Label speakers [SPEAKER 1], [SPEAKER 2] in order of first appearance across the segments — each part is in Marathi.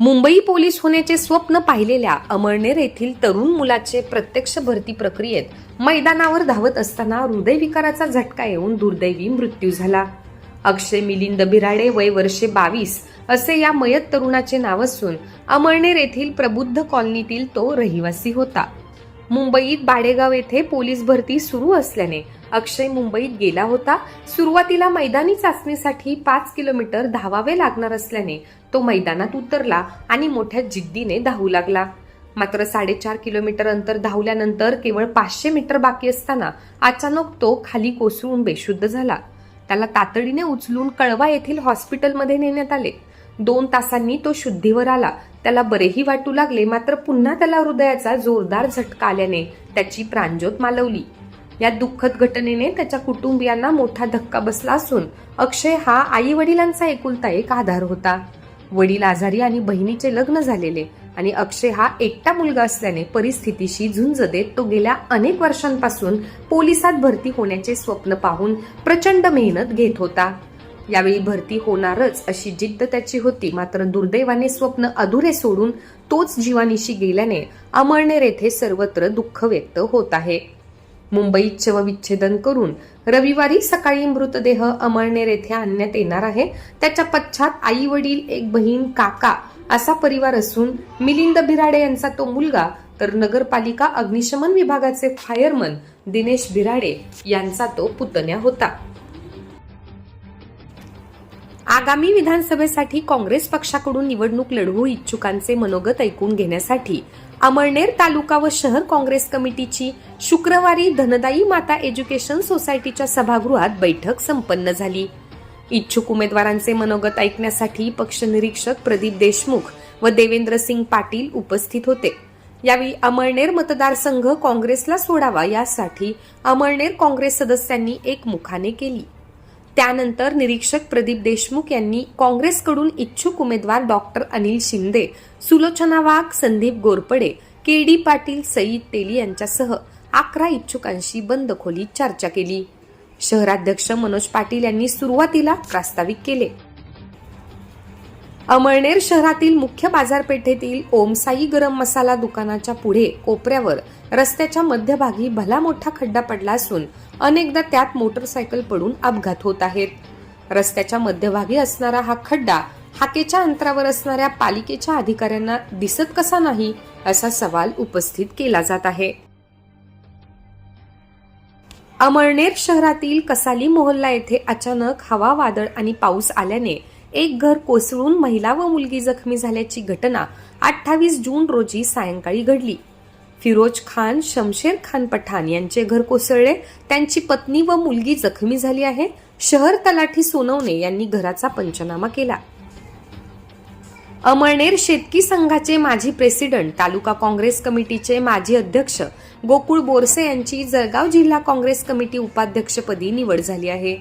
[SPEAKER 1] मुंबई पोलीस होण्याचे स्वप्न पाहिलेल्या अमळनेर येथील तरुण मुलाचे प्रत्यक्ष भरती प्रक्रियेत मैदानावर धावत असताना हृदयविकाराचा झटका येऊन दुर्दैवी मृत्यू झाला. अक्षय मिलिंद बिराडे वय वर्षे बावीस असे या मयत तरुणाचे नाव असून अमळनेर येथील प्रबुद्ध कॉलनीतील तो रहिवासी होता. मुंबईत बाडेगाव येथे पोलीस भरती सुरू असल्याने अक्षय मुंबईत गेला होता. सुरुवातीला मैदानी चाचणीसाठी पाच किलोमीटर धावावे लागणार असल्याने तो मैदानात उतरला आणि मोठ्या जिद्दीने धावू लागला. मात्र साडेचार किलोमीटर अंतर धावल्यानंतर केवळ पाचशे मीटर बाकी असताना अचानक तो खाली कोसळून बेशुद्ध झाला. त्याला तातडीने उचलून कळवा येथील हॉस्पिटलमध्ये नेण्यात आले. दोन तासांनी तो शुद्धीवर आला. त्याला बरेही वाटू लागले मात्र पुन्हा त्याला हृदयाचा जोरदार झटका आल्याने त्याची प्राणज्योत मालवली. या दुःखद घटनेने त्याच्या कुटुंबियांना मोठा धक्का बसला असून अक्षय हा आई वडिलांचा एकुलता एक आधार होता. वडील आजारी आणि बहिणीचे लग्न झालेले आणि अक्षय हा एकटा मुलगा असल्याने परिस्थितीशी झुंज देत तो गेल्या अनेक वर्षांपासून पोलिसात भरती होण्याचे स्वप्न पाहून प्रचंड मेहनत घेत होता. यावेळी भरती होणारच अशी जिद्द त्याची होती. मात्र दुर्दैवाने स्वप्न अधुरे सोडून तोच जीवानिशी गेल्याने अमळनेर येथे सर्वत्र दुःख व्यक्त होत आहे. मुंबईत शवविच्छेदन करून रविवारी सकाळी मृतदेह अमळनेर येथे आणण्यात येणार आहे. त्याच्या पश्चात आई वडील एक बहीण काका असा परिवार असून मिलिंद भिराडे यांचा तो मुलगा तर नगरपालिका अग्निशमन विभागाचे फायरमन दिनेश भिराडे यांचा तो पुतण्या होता. आगामी विधानसभेसाठी काँग्रेस पक्षाकडून निवडणूक लढवू इच्छुकांचे मनोगत ऐकून घेण्यासाठी अमळनेर तालुका व शहर काँग्रेस कमिटीची शुक्रवारी धनदाई माता एज्युकेशन सोसायटीच्या सभागृहात बैठक संपन्न झाली. इच्छुक उमेदवारांचे मनोगत ऐकण्यासाठी पक्षनिरीक्षक प्रदीप देशमुख व देवेंद्र सिंग पाटील उपस्थित होते. यावेळी अमळनेर मतदारसंघ काँग्रेसला सोडावा यासाठी अमळनेर काँग्रेस सदस्यांनी एकमुखाने केली. त्यानंतर निरीक्षक प्रदीप देशमुख यांनी काँग्रेसकडून इच्छुक उमेदवार doctor Anil Shinde Sulochana Wagh Sandeep Gorpade K D Patil Sayeed Teli यांच्यासह अकरा इच्छुकांशी बंद खोलीत चर्चा केली. शहराध्यक्ष मनोज पाटील यांनी सुरुवातीला प्रास्ताविक केले. अमळनेर शहरातील मुख्य बाजारपेठेतील ओमसाई गरम मसाला दुकानाच्या पुढे कोपऱ्यावर रस्त्याच्या मध्यभागी भला मोठा खड्डा पडला असून अनेकदा त्यात मोटरसायकल पडून अपघात होत आहेत. रस्त्याच्या मध्यभागी असणारा हा खड्डा हाकेच्या अंतरावर असणाऱ्या पालिकेच्या अधिकाऱ्यांना दिसत कसा नाही असा सवाल उपस्थित केला जात आहे. अमळनेर शहरातील कसाली मोहल्ला येथे अचानक हवा वादळ आणि पाऊस आल्याने एक घर कोसळून महिला व मुलगी जखमी झाल्याची घटना अठ्ठावीस जून रोजी सायंकाळी घडली. फिरोज खान शमशेर खान पठाण यांचे घर कोसळले. त्यांची पत्नी व मुलगी जखमी झाली आहे. शहर तलाठी सोनवणे यांनी घराचा पंचनामा केला. अमळनेर शेतकी संघाचे माजी प्रेसिडेंट तालुका काँग्रेस कमिटीचे माजी अध्यक्ष गोकुळ बोरसे यांची जळगाव जिल्हा काँग्रेस कमिटी उपाध्यक्षपदी निवड झाली आहे.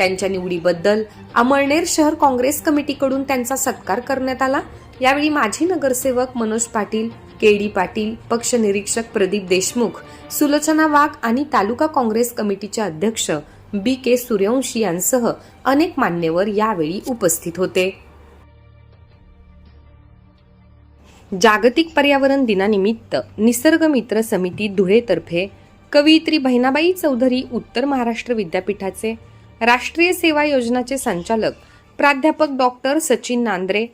[SPEAKER 1] त्यांच्या निवडीबद्दल अमळनेर शहर काँग्रेस कमिटीकडून त्यांचा सत्कार करण्यात आला. यावेळी माजी नगरसेवक मनोज पाटील के डी पाटील पक्ष निरीक्षक प्रदीप देशमुख सुलोचना वाघ आणि तालुका काँग्रेस कमिटीचे अध्यक्ष बी के सूर्यवंशी यांसह अनेक मान्यवर यावेळी उपस्थित होते. जागतिक पर्यावरण दिनानिमित्त निसर्ग मित्र समिती धुळेतर्फे कवयित्री बहिणाबाई चौधरी उत्तर महाराष्ट्र विद्यापीठाचे राष्ट्रीय सेवा योजनाचे संचालक प्राध्यापक डॉक्टर सचिन नांद्रे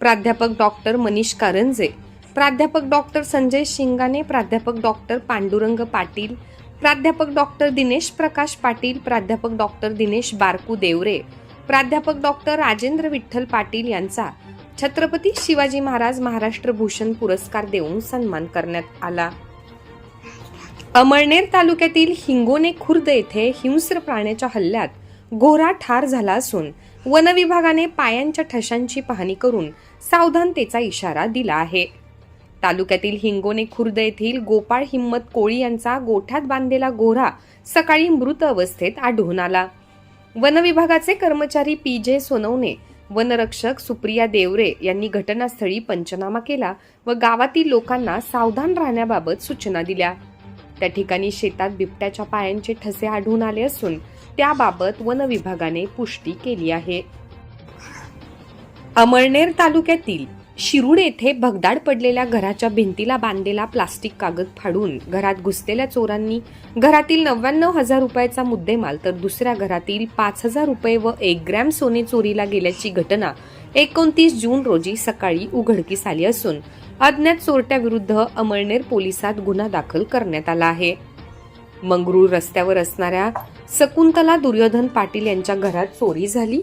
[SPEAKER 1] प्राध्यापक डॉक्टर मनीष कारंजे प्राध्यापक डॉक्टर संजय शिंगाने प्राध्यापक डॉक्टर पांडुरंग पाटील प्राध्यापक डॉक्टर दिनेश प्रकाश पाटील प्राध्यापक डॉक्टर दिनेश बारकू देवरे प्राध्यापक डॉक्टर राजेंद्र विठ्ठल पाटील यांचा छत्रपती शिवाजी महाराज महाराष्ट्र भूषण पुरस्कार देऊन सन्मान करण्यात आला. अमळनेर तालुक्यातील हिंगोने खुर्द येथे हिंस्र प्राण्याच्या हल्ल्यात घोरा ठार झाला असून वनविभागाने पायांच्या ठशांची पाहणी करून सावधानतेचा इशारा दिला आहे. तालुक्यातील हिंगोने खुर्द येथील गोपाळ हिम्मत कोळी यांचा गोठ्यात बांधलेला गोरा सकाळी मृत अवस्थेत आढळून आला. वनविभागाचे कर्मचारी पी जे सोनवणे वनरक्षक सुप्रिया देवरे यांनी घटनास्थळी पंचनामा केला व गावातील लोकांना सावधान राहण्याबाबत सूचना दिल्या. त्या ठिकाणी शेतात बिबट्याच्या पायांचे ठसे आढळून आले असून त्याबाबत वन विभागाने पुष्टी केली आहे. अमळनेर तालुक्यातील शिरूड येथे भगदाड पडलेल्या घराच्या भिंतीला बांधलेला प्लास्टिक कागद फाडून घरात घुसलेल्या चोरांनी घरातील नव्याण्णव हजार रुपयाचा मुद्देमाल तर दुसऱ्या घरातील पाच हजार रुपये व एक ग्रॅम सोने चोरीला गेल्याची घटना एकोणतीस जून रोजी सकाळी उघडकीस आली असून अज्ञात चोरट्याविरुद्ध अमळनेर पोलिसात गुन्हा दाखल करण्यात आला आहे. मंगरूळ रस्त्यावर असणाऱ्या शकुंतला दुर्योधन पाटील यांच्या घरात चोरी झाली.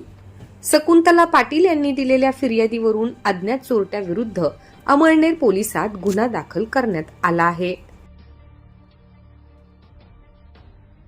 [SPEAKER 1] शकुंतला पाटील यांनी दिलेल्या फिर्यादीवरून अज्ञात चोरट्याविरुद्ध अमळनेर पोलिसात गुन्हा दाखल करण्यात आला आहे.